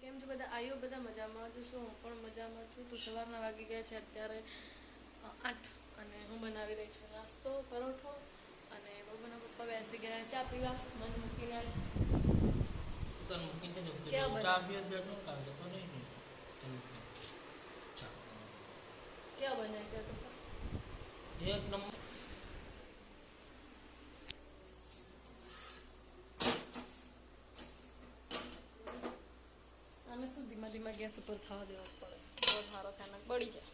કેમ છો બધા આવ્યો બધા મજામાં છો શું હું પણ મજામાં છું તો સવારના વાગી ગયા છે અત્યારે આઠ અને હું બનાવી રહી છું નાસ્તો પરોઠો અને બબુના પપ્પા બેસી ગયા ચા પીવા મન મૂકીને જ તને મૂકીને બને? ચા પીવા બેઠો કામ જતો નહીં ને. તને મૂકીને. ચા. કેવા બન્યા કે તો એક નંબર ધીમા ગેસ ઉપર થવા દેવો પડે. સારો ખાના બળી જાય.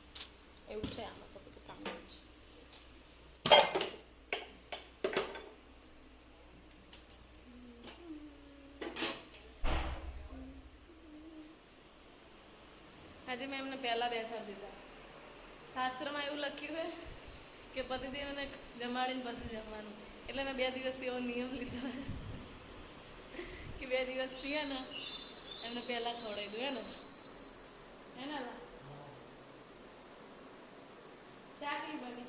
એવું છે આમાં તો બધું કામ છે. આજે મેં એમને પહેલા બેસાડી દીધા. શાસ્ત્રમાં એવું લખ્યું છે કે પતિદેવને જમાડીને પછી જમવાનું એટલે મેં બે દિવસથી એવો નિયમ લીધો કે બે દિવસથી હે ને એમને પહેલા ખવડાવી દઉં, હે ને. હે ને લા? બની.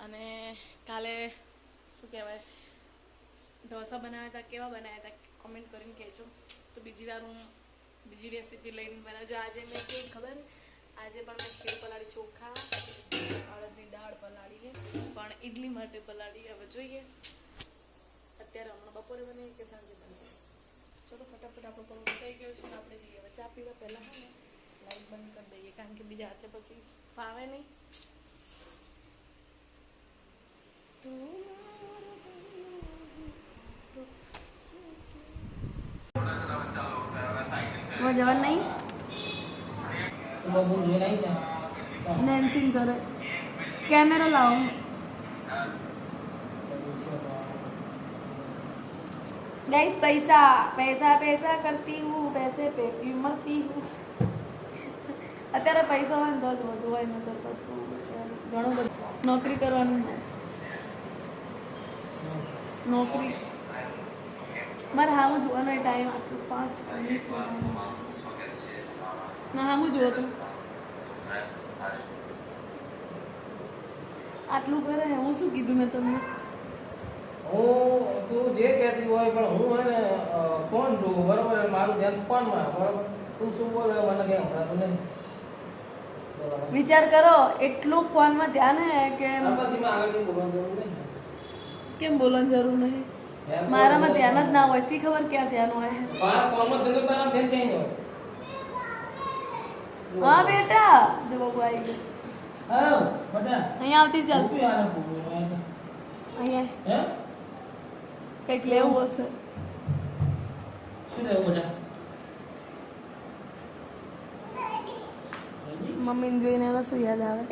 અને કાલે શું કહેવાય, ઢોસા બનાવ્યા હતા, કેવા બનાવ્યા હતા કોમેન્ટ કરીને કહેજો. તો બીજી વાર હું બીજી રેસીપી લઈને બનાવજો. આજે મેં કેવું ખબર? આજે પણ મેં ખીર પલાળી ચોખા અડદની દાળ પલાળી પણ ઈડલી માટે પલાળી હવે જોઈએ. અત્યારે હમણાં બપોરે બને કે સાંજે બને. ચલો ફટાફટ આપણો પરોઠો થઈ ગયો છે. આપણે જઈએ હવે ચા પીવા. પહેલાં છે ને લાઈટ બંધ કરી દઈએ કારણ કે બીજા હાથે પછી ફાવે નહીં. તું મારો જવાનું નહીં? તો બબુ જોઈને આવી જા. ડાન્સિંગ કરે કેમેરો લાવો गाइस पैसा पैसा पैसा करती हूँ पैसे पे भी मरती हूँ અત્યારે પૈસા હોય ને તો જ બધું હોય નકર કશું છે ઘણું બધું નોકરી કરવાનું નોકરી મારે હાવું જોવાનો ટાઈમ આટલું પાંચ મિનિટ ના હા હું જોતું આટલું કરે હું શું કીધું મેં તમને? હું તું જે કહેતી હોય પણ હું હે ને ફોન જોઉં બરોબર? મારું ધ્યાન ફોનમાં બરોબર? તું શું બોલે મને કે હમણાં નહીં. વિચાર કરો એટલું ફોનમાં ધ્યાન હે કે પછી કેમ બોલવાની જરૂર નહીં? મારામાં ધ્યાન જ ના હોય સી ખબર ક્યાં ધ્યાન હોય? ફોનમાં ધ્યાન ક્યાંય હોય. હા બેટા. જો બાબુ આવી ગયો બેટા. અહીંયા આવતી ચાલ અહીંયા હે? કંઈક લેવું હશે. શું લેવું બેટા? મમ્મીને જોઈને એને શું યાદ આવે.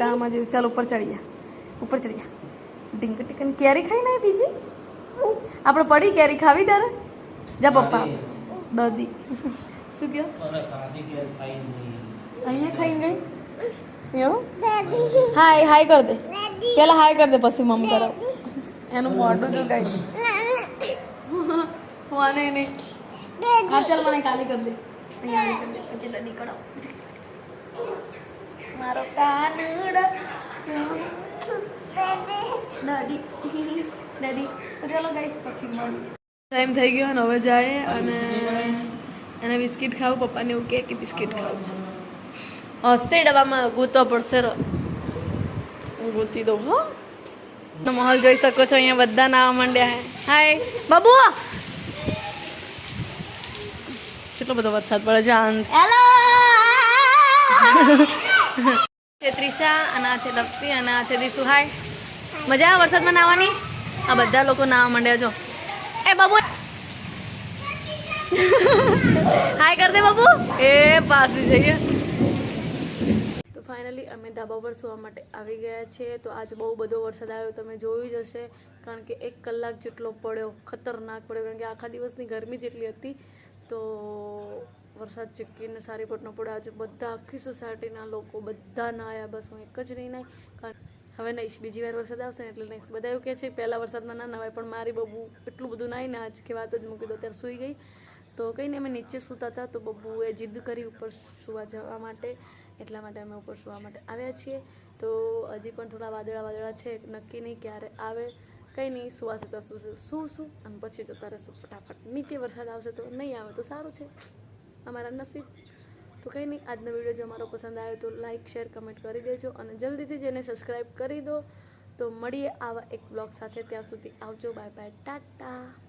કામ જ ચાલ ઉપર ચડી જા ઉપર ચડી જા ઢીંક ટીકન કેરી ખાઈ નાય બીજી? આપણે પડી કેરી ખાવી તારે? જા પપ્પા. દાદી શું કહો? અરે ખાધી કે ખાઈ નહીં. અહીંયા ખાઈ ગઈ? એવું? હાય હાય કર દે. પેલા હાય કર દે પછી મમ કરો. એનું મોઢું જો ગઈ વાને નહીં. હા ચાલ મને કાલી કર દે. અહીંયા કર દે. પછી દાદી મારો કાનુડો. દાદી. દાદી. તો ચાલો ગાઈસ પછી મળીએ. ટાઈમ થઈ ગયો ને હવે જાય અને એને બિસ્કિટ ખાવું પપ્પાને એવું કહે કે બિસ્કિટ ખાવું છે. હસ્તે ડબ્બામાં ગૂંથવા પડશે હું ગૂંથી દઉં હો. માહોલ જોઈ શકો છો અહીંયા બધા નાવા માંડ્યા હે. હાય બાબુ! કેટલો બધો વરસાદ પડે છે આંસ છે ત્રિષા અને આ છે લપસી અને આ છે દિશુ. હાય મજા આવે વરસાદમાં નાવાની? આ બધા લોકો નાવા માંડ્યા છો એ બાબુ! હાય કર દે બાબુ એ પાસી જઈએ. તો ફાઇનલી અમે ધાબા પર સુવા માટે આવી ગયા છે તો આજ બહુ બધો વરસાદ આવ્યો તમે જોયું જ હશે. કારણ કે એક કલાક જેટલો પડ્યો ખતરનાક પડ્યો. કારણ કે આખા દિવસની ગરમી જેટલી હતી. તો વરસાદ ચીકીને સારી પટનો પડ્યો. આજે બધા આખી સોસાયટીના લોકો બધા ના આવ્યા બસ હું એક જ નહીં નાઈ કારણ હવે નહીં બીજી વાર વરસાદ આવશે ને એટલે નહીં. બધા એવું કહે છે પહેલાં વરસાદમાં ના નવાય પણ મારી બહુ એટલું બધું નાઈ ને આજ કે વાત જ મૂકી દો અત્યારે સૂઈ ગઈ. તો કંઈ નહીં અમે નીચે સૂતા હતા તો બબ્બુએ જીદ કરી ઉપર સુવા જવા માટે, એટલા માટે અમે ઉપર સુવા માટે આવ્યા છીએ. તો હજી પણ થોડા વાદળા વાદળા છે, નક્કી નહીં ક્યારે આવે, કંઈ નહીં સુવાશે તો શું શું શું અને પછી તો તારે શું ફટાફટ. નીચે વરસાદ આવશે તો નહીં આવે, તો સારું છે. અમારા નસીબ. તો કંઈ નહીં, આજનો વીડિયો જો અમારો પસંદ આવ્યો તો લાઇક શેર, કમેન્ટ કરી દેજો અને જલ્દીથી જેને સબસ્ક્રાઈબ કરી દો. તો મળીએ આવા એક બ્લોગ સાથે. ત્યાં સુધી આવજો. Bye bye. ટાટા.